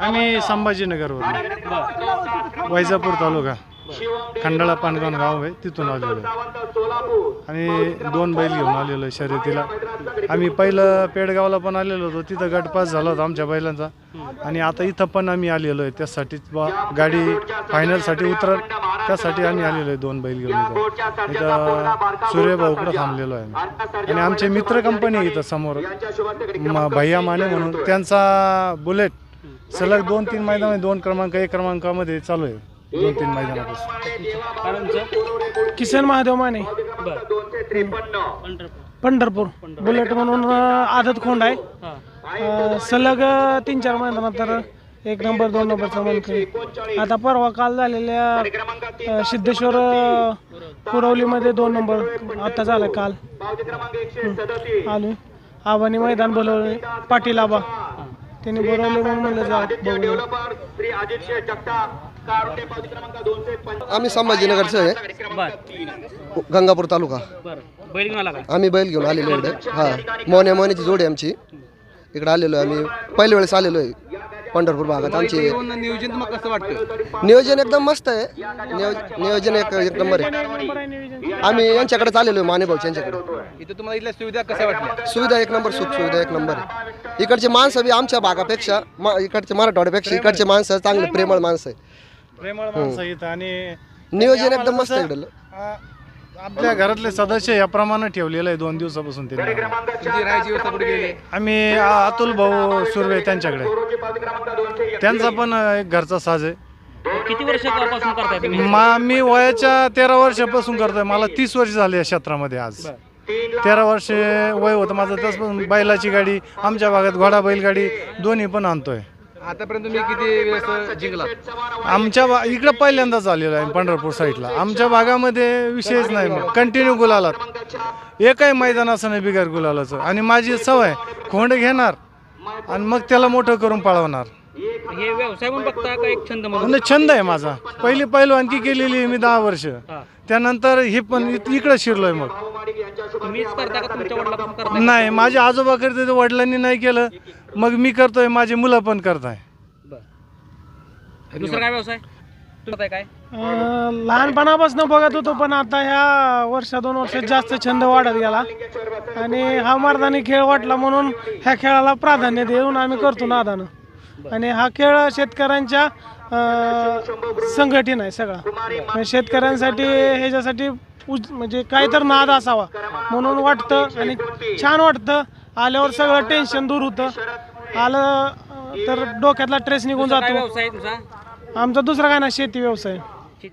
आम्ही संभाजीनगरवरून. वैजापूर तालुका. खंडाळा पानगाव गाव आहे तिथून आलेलो आहे. आणि दोन बैल घेऊन आलेलो आहे शर्यतीला. आम्ही पहिलं पेडगावला पण आलेलो होतो तिथं गटपास झाला होता आमच्या बैलांचा. आणि आता इथं पण आम्ही आलेलो आहे त्यासाठीच बा गाडी फायनलसाठी उतर त्यासाठी आम्ही आलेलो आहे दोन बैल घेऊन इथं. इथं सूर्यभाऊकडं थांबलेलो आहे. आम्ही. आणि आमचे मित्र कंपनी आहे इथं समोर. म- भैया माने म्हणून त्यांचा बुलेट सलग दोन तीन मैदान दोन क्रमांक एक क्रमांकामध्ये चालू आहे. दोन तीन मैदानापासून किसन महादेव माने. पंढरपूर. बुलेट म्हणून अं, आदत खोंड आहे. अं, सलग अं, तीन चार मैदानात तर एक नंबर दोन नंबरचा मानकरी आता परवा काल झालेल्या सिद्धेश्वर अं, पुरवलीमध्ये दोन नंबर आता झाला काल. आलो. आलोय आबाने मैदान बोलवले पाटील आबा. त्यांनी बोलवले म्हणून म्हणलं जा आम्ही संभाजीनगरचे आहे. गंगापूर तालुका. आम्ही बैल घेऊन आलेलो इकडे. हा. मोन्या मोन्याची जोडी आहे आमची. इकडे आलेलो आहे आम्ही. पहिल्या वेळेस आलेलो आहे. पंढरपूर भागात आमची नियोजन कसं वाटतं? नियोजन एकदम मस्त आहे. नियो- नियोजन एक एक नंबर आहे. आम्ही यांच्याकडेच आलेलो आहे मानेभाऊ यांच्याकडे. इथं तुम्हाला इथल्या सुविधा कशा वाटल्या? सुविधा एक नंबर सुख सुविधा एक नंबर आहे. इकडचे माणसं बी आमच्या भागापेक्षा मा- इकडचे मराठवाड्यापेक्षा इकडचे माणसं चांगले प्रेमळ माणसं आहे. प्रेमळ माणसं इथं आणि नियोजन एकदम मस्त आहे इकडलं. आ, आपल्या घरातले सदस्य याप्रमाणे ठेवलेलं आहे दोन दिवसापासून त्यांनी. तुमची राहायची व्यवस्था कुठे गेली? आम्ही आ, अतुल भाऊ सुर्वे त्यांच्याकडे. त्यांचा पण एक घरचा साज आहे. किती वर्षापासून करताय तुम्ही? मा मी वयाच्या तेरा वर्षापासून करतोय. मला तीस वर्ष झाली या क्षेत्रामध्ये आज. तेरा वर्ष वय होतं. माझं तसपासून बैलाची गाडी आमच्या भागात घोडा बैलगाडी दोन्ही पण आणतोय. आतापर्यंत तुम्ही किती वेळेस जिंकलात? आमच्या इकडं पहिल्यांदाच आलेलो आहे पंढरपूर साईडला. आमच्या भागामध्ये विषयच नाही मग. कंटिन्यू गुलालात. एकही मैदान असं नाही बिगर गुलालाचं. आणि माझी सवय खोंड घेणार आणि मग त्याला मोठं करून पळवणार. हे व्यवसाय म्हणून बघता का एक छंद म्हणून? म्हणजे छंद आहे माझा. पहिली पहिलवानकी केलेली आहे मी दहा वर्ष. त्यानंतर हे पण इकडं शिरलोय मग. तुम्हीच करता का तुमच्या वडिलापासून करताय? नाही माझे आजोबा करते ते वडिलांनी नाही केलं. मग मी करतोय माझी मुलं पण करताय. दुसरा काय व्यवसाय? तुम्ही करताय काय? अं, लहानपणापासून बघत होतो पण आता ह्या वर्षा दोन वर्षात जास्त छंद वाढत गेला. आणि हा मर्दानी खेळ वाटला म्हणून ह्या खेळाला प्राधान्य देऊन आम्ही करतो नादानं. आणि हा खेळ शेतकऱ्यांच्या अं, संघटन आहे सगळा. म्हणजे शेतकऱ्यांसाठी ह्याच्यासाठी उज म्हणजे काय तर नाद असावा. म्हणून वाटतं आणि छान वाटतं. आल्यावर सगळं टेन्शन दूर होतं. आलं तर डोक्यातला ट्रेस निघून जातो. आमचा दुसरा काय ना शेती व्यवसाय.